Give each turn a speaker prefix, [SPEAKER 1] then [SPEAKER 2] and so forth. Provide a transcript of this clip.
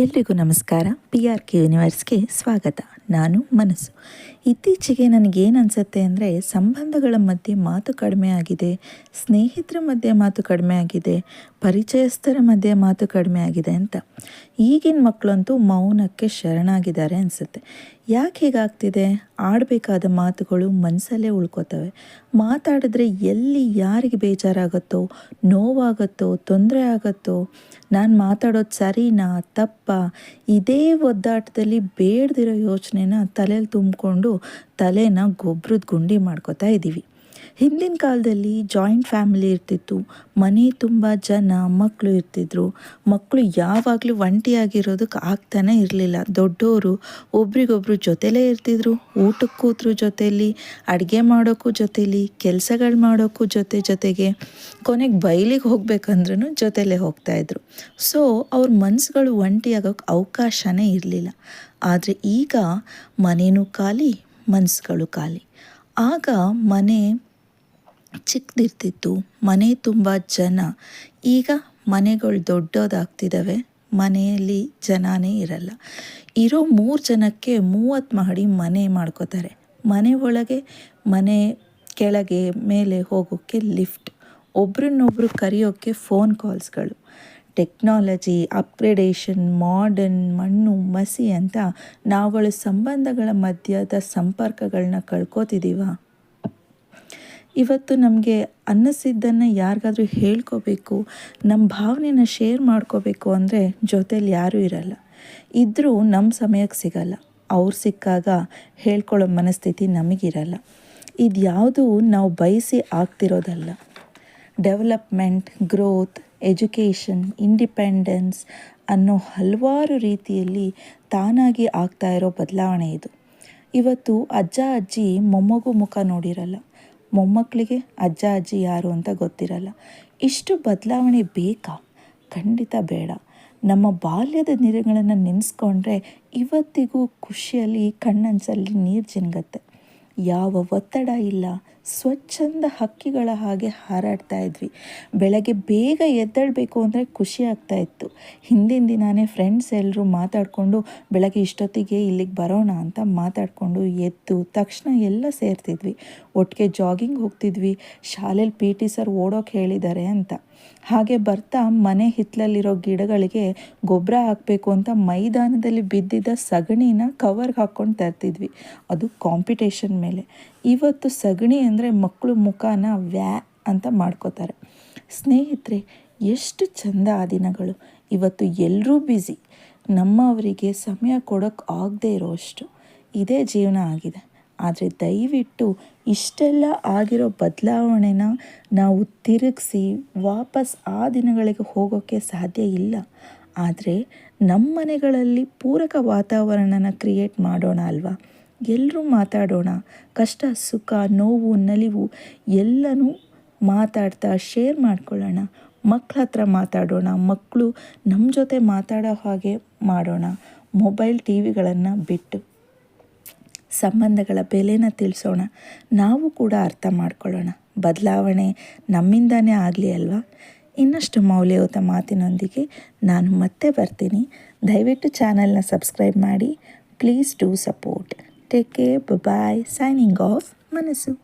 [SPEAKER 1] ಎಲ್ರಿಗೂ ನಮಸ್ಕಾರ. P R K ಯೂನಿವರ್ಸ್ಗೆ ಸ್ವಾಗತ. ನಾನು ಮನಸ್ಸು. ಇತ್ತೀಚೆಗೆ ನನಗೇನು ಅನಿಸುತ್ತೆ ಅಂದರೆ ಸಂಬಂಧಗಳ ಮಧ್ಯೆ ಮಾತು ಕಡಿಮೆ ಆಗಿದೆ, ಸ್ನೇಹಿತರ ಮಧ್ಯೆ ಮಾತು ಕಡಿಮೆ ಆಗಿದೆ, ಪರಿಚಯಸ್ಥರ ಮಧ್ಯೆ ಮಾತು ಕಡಿಮೆ ಆಗಿದೆ ಅಂತ. ಈಗಿನ ಮಕ್ಕಳಂತೂ ಮೌನಕ್ಕೆ ಶರಣಾಗಿದ್ದಾರೆ ಅನಿಸುತ್ತೆ. ಯಾಕೆ ಹೀಗಾಗ್ತಿದೆ? ಆಡಬೇಕಾದ ಮಾತುಗಳು ಮನಸ್ಸಲ್ಲೇ ಉಳ್ಕೋತವೆ. ಮಾತಾಡಿದ್ರೆ ಎಲ್ಲಿ ಯಾರಿಗೆ ಬೇಜಾರಾಗುತ್ತೋ, ನೋವಾಗುತ್ತೋ, ತೊಂದರೆ ಆಗುತ್ತೋ, ನಾನು ಮಾತಾಡೋದು ಸರಿನಾ, ತಪ್ಪ, ಇದೇ ಒದ್ದಾಟದಲ್ಲಿ ಬೇಡದಿರೋ ಯೋಚನೆನ ತಲೆಯಲ್ಲಿ ತುಂಬಿಕೊಂಡು ತಲೆನ ಗೊಬ್ಬರದ ಗುಂಡಿ ಮಾಡ್ಕೋತಾ ಇದ್ದೀವಿ ಹಿಂದಿನ ಕಾಲದಲ್ಲಿ ಜಾಯಿಂಟ್ ಫ್ಯಾಮಿಲಿ ಇರ್ತಿತ್ತು. ಮನೆ ತುಂಬ ಜನ ಮಕ್ಕಳು ಇರ್ತಿದ್ರು. ಮಕ್ಕಳು ಯಾವಾಗಲೂ ಒಂಟಿಯಾಗಿರೋದಕ್ಕೆ ಆಗ್ತಾನೆ ಇರಲಿಲ್ಲ. ದೊಡ್ಡವರು ಒಬ್ರಿಗೊಬ್ರು ಜೊತೆಲೇ ಇರ್ತಿದ್ರು. ಊಟಕ್ಕೆ ಕೂತ್ರ ಜೊತೆಲಿ, ಅಡುಗೆ ಮಾಡೋಕ್ಕೂ ಜೊತೆಲಿ, ಕೆಲಸಗಳು ಮಾಡೋಕ್ಕೂ ಜೊತೆ ಜೊತೆಗೆ, ಕೊನೆಗೆ ಬಯಲಿಗೆ ಹೋಗ್ಬೇಕಂದ್ರೂ ಜೊತೆಲೇ ಹೋಗ್ತಾಯಿದ್ರು ಸೊ ಅವ್ರ ಮನಸ್ಸುಗಳು ಒಂಟಿಯಾಗೋಕ್ಕೆ ಅವಕಾಶನೇ ಇರಲಿಲ್ಲ. ಆದರೆ ಈಗ ಮನೇನೂ ಖಾಲಿ ಮನಸ್ಸುಗಳು ಖಾಲಿ. ಆಗ ಮನೆ ಚಿಕ್ಕದಿರ್ತಿತ್ತು. ಮನೆ ತುಂಬ ಜನ. ಈಗ ಮನೆಗಳು ದೊಡ್ಡೋದಾಗ್ತಿದ್ದಾವೆ ಮನೆಯಲ್ಲಿ ಜನನೇ ಇರಲ್ಲ. ಇರೋ ಮೂರು ಜನಕ್ಕೆ ಮೂವತ್ತು ಮಹಡಿ ಮನೆ ಮಾಡ್ಕೋತಾರೆ. ಮನೆ ಒಳಗೆ ಮನೆ ಕೆಳಗೆ ಮೇಲೆ ಹೋಗೋಕ್ಕೆ ಲಿಫ್ಟ್. ಒಬ್ರನ್ನೊಬ್ರು ಕರೆಯೋಕ್ಕೆ ಫೋನ್ ಕಾಲ್ಸ್ಗಳು. ಟೆಕ್ನಾಲಜಿ, ಅಪ್ಗ್ರೇಡೇಷನ್, ಮಾಡರ್ನ್, ಮಣ್ಣು, ಮಸಿ ಅಂತ ನಾವುಗಳ ಸಂಬಂಧಗಳ ಮಧ್ಯದ ಸಂಪರ್ಕಗಳನ್ನ ಕಳ್ಕೊತಿದ್ದೀವ ಇವತ್ತು ನಮಗೆ ಅನ್ನಿಸಿದ್ದನ್ನು ಯಾರಿಗಾದ್ರೂ ಹೇಳ್ಕೋಬೇಕು ನಮ್ಮ ಭಾವನೆನ ಶೇರ್ ಮಾಡ್ಕೋಬೇಕು ಅಂದರೆ ಜೊತೇಲಿ ಯಾರೂ ಇರಲ್ಲ. ಇದ್ದರೂ ನಮ್ಮ ಸಮಯಕ್ಕೆ ಸಿಗಲ್ಲ. ಅವ್ರು ಸಿಕ್ಕಾಗ ಹೇಳ್ಕೊಳ್ಳೋ ಮನಸ್ಥಿತಿ ನಮಗಿರಲ್ಲ. ಇದು ಯಾವುದು ನಾವು ಬಯಸಿ ಆಗ್ತಿರೋದಲ್ಲ. ಡೆವಲಪ್ಮೆಂಟ್ ಗ್ರೋತ್ ಎಜುಕೇಷನ್, ಇಂಡಿಪೆಂಡೆನ್ಸ್ ಅನ್ನೋ ಹಲವಾರು ರೀತಿಯಲ್ಲಿ ತಾನಾಗಿ ಆಗ್ತಾ ಇರೋ ಬದಲಾವಣೆ ಇದು. ಇವತ್ತು ಅಜ್ಜ, ಅಜ್ಜಿ ಮೊಮ್ಮಗು ಮುಖ ನೋಡಿರಲ್ಲ. ಮೊಮ್ಮಕ್ಕಳಿಗೆ ಅಜ್ಜ, ಅಜ್ಜಿ ಯಾರು ಅಂತ ಗೊತ್ತಿರಲ್ಲ. ಇಷ್ಟು ಬದಲಾವಣೆ ಬೇಕಾ? ಖಂಡಿತ ಬೇಡ. ನಮ್ಮ ಬಾಲ್ಯದ ದಿನಗಳನ್ನು ನೆನೆಸ್ಕೊಂಡ್ರೆ ಇವತ್ತಿಗೂ ಖುಷಿಯಲ್ಲಿ, ಕಣ್ಣಂಚಲ್ಲಿ ನೀರು ಜಿನ್ಗತ್ತೆ ಯಾವ ಒತ್ತಡ ಇಲ್ಲ. ಸ್ವಚ್ಛಂದ ಹಕ್ಕಿಗಳ ಹಾಗೆ ಹಾರಾಡ್ತಾ ಇದ್ವಿ. ಬೆಳಗ್ಗೆ ಬೇಗ ಎದ್ದೇಳಬೇಕು ಅಂದರೆ ಖುಷಿ ಆಗ್ತಾ ಇತ್ತು. ಹಿಂದಿನ ದಿನಾನೇ ಫ್ರೆಂಡ್ಸ್ ಎಲ್ಲರೂ ಮಾತಾಡಿಕೊಂಡು, ಬೆಳಗ್ಗೆ ಇಷ್ಟೊತ್ತಿಗೆ ಇಲ್ಲಿಗೆ ಬರೋಣ ಅಂತ ಮಾತಾಡಿಕೊಂಡು ಎದ್ದು ತಕ್ಷಣ ಎಲ್ಲ ಸೇರ್ತಿದ್ವಿ. ಒಟ್ಟಿಗೆ ಜಾಗಿಂಗ್ ಹೋಗ್ತಿದ್ವಿ. ಶಾಲೆಯಲ್ಲಿ ಪಿ ಟಿ ಸರ್ ಓಡೋಕೆ ಹೇಳಿದ್ದಾರೆ ಅಂತ. ಹಾಗೆ ಬರ್ತಾ ಮನೆ ಹಿತ್ತಲಲ್ಲಿರೋ ಗಿಡಗಳಿಗೆ ಗೊಬ್ಬರ ಹಾಕಬೇಕು ಅಂತ ಮೈದಾನದಲ್ಲಿ ಬಿದ್ದಿದ್ದ ಸಗಣಿನ ಕವರ್ಗೆ ಹಾಕ್ಕೊಂಡು ತರ್ತಿದ್ವಿ. ಅದು ಕಾಂಪಿಟೇಷನ್ ಮೇಲೆ. ಇವತ್ತು ಸಗಣಿ ಅಂದರೆ ಮಕ್ಕಳು ಮುಖಾನ ವ್ಯಾ ಅಂತ ಮಾಡ್ಕೋತಾರೆ. ಸ್ನೇಹಿತರೆ, ಎಷ್ಟು ಚಂದ ಆ ದಿನಗಳು. ಇವತ್ತು ಎಲ್ಲರೂ ಬ್ಯುಸಿ. ನಮ್ಮವರಿಗೆ ಸಮಯ ಕೊಡೋಕೆ ಆಗದೇ ಇರೋಷ್ಟು ಇದೇ ಜೀವನ ಆಗಿದೆ. ಆದರೆ ದಯವಿಟ್ಟು ಇಷ್ಟೆಲ್ಲ ಆಗಿರೋ ಬದಲಾವಣೆನ ನಾವು ತಿರುಗಿಸಿ ವಾಪಸ್ ಆ ದಿನಗಳಿಗೆ ಹೋಗೋಕ್ಕೆ ಸಾಧ್ಯ ಇಲ್ಲ. ಆದರೆ ನಮ್ಮ ಮನೆಗಳಲ್ಲಿ ಪೂರಕ ವಾತಾವರಣನ ಕ್ರಿಯೇಟ್ ಮಾಡೋಣ ಅಲ್ವಾ? ಎಲ್ಲರೂ ಮಾತಾಡೋಣ. ಕಷ್ಟ, ಸುಖ, ನೋವು, ನಲಿವು ಎಲ್ಲನೂ ಮಾತಾಡ್ತಾ ಶೇರ್ ಮಾಡ್ಕೊಳ್ಳೋಣ. ಮಕ್ಕಳ ಹತ್ರ ಮಾತಾಡೋಣ. ಮಕ್ಕಳು ನಮ್ಮ ಜೊತೆ ಮಾತಾಡೋ ಹಾಗೆ ಮಾಡೋಣ. ಮೊಬೈಲ್ ಟಿ ವಿಗಳನ್ನು ಬಿಟ್ಟು ಸಂಬಂಧಗಳ ಬೆಲೆನ ತಿಳಿಸೋಣ. ನಾವು ಕೂಡ ಅರ್ಥ ಮಾಡ್ಕೊಳ್ಳೋಣ. ಬದಲಾವಣೆ ನಮ್ಮಿಂದನೇ ಆಗಲಿ ಅಲ್ವಾ? ಇನ್ನಷ್ಟು ಮೌಲ್ಯಯುತ ಮಾತಿನೊಂದಿಗೆ ನಾನು ಮತ್ತೆ ಬರ್ತೀನಿ. ದಯವಿಟ್ಟು ಚಾನಲ್ನ ಸಬ್ಸ್ಕ್ರೈಬ್ ಮಾಡಿ. Please do support Take care. Bye bye. Signing off. Manasu.